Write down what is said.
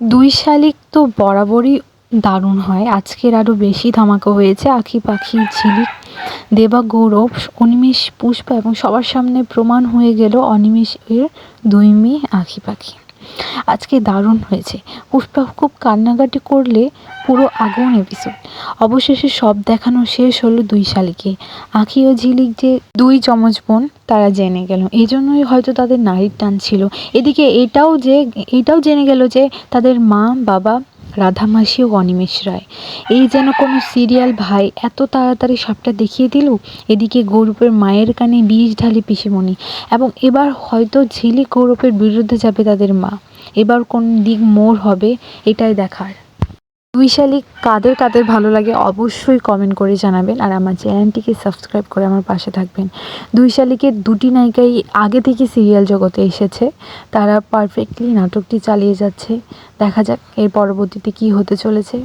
দুই শালিক তো বরাবরই দারুণ হয়। আজকের আরও বেশি ধামাকা হয়েছে। আখি পাখি, ঝিলিক, দেবা গৌরব, অনিমেষ পুষ্পা এবং সবার সামনে প্রমাণ হয়ে গেল অনিমেষ এর দুই মেয়ে আখি পাখি। আজকে দারুণ হয়েছে। পুষ্পা খুব কান্নাকাটি করলে পুরো আগুন এপিসোড। অবশেষে সব দেখানো শেষ হলো দুই শালিকে। আঁখি ও ঝিলিক যে দুই চমচ বোন, তারা জেনে গেল। এই জন্যই হয়তো তাদের নারীর টান ছিল। এদিকে এটাও যে, এটাও জেনে গেল যে তাদের মা, বাবা রাধামাসি ও অনিমেষ রায়। এই যেন কোনো সিরিয়াল ভাই, এত তাড়াতাড়ি সবটা দেখিয়ে দিল? এদিকে গৌরবের মায়ের কানে বিষ ঢালে পিসিমণি, এবং এবার হয়তো ঝিলি গৌরবের বিরুদ্ধে যাবে তাদের মা। এবার কোন দিক মোর হবে, এটাই দেখার। শালিক কাদের কাদের ভালো লাগে অবশ্যই কমেন্ট করে জানাবেন আর আমার চ্যানেলটিকে সাবস্ক্রাইব করে আমার পাশে থাকবেন। দুই শালিকে দুটি নায়িকাই আগে থেকে সিরিয়াল জগতে এসেছে, তারা পারফেক্টলি নাটকটি চালিয়ে যাচ্ছে। দেখা যাক এর পরবর্তীতে কি হতে চলেছে।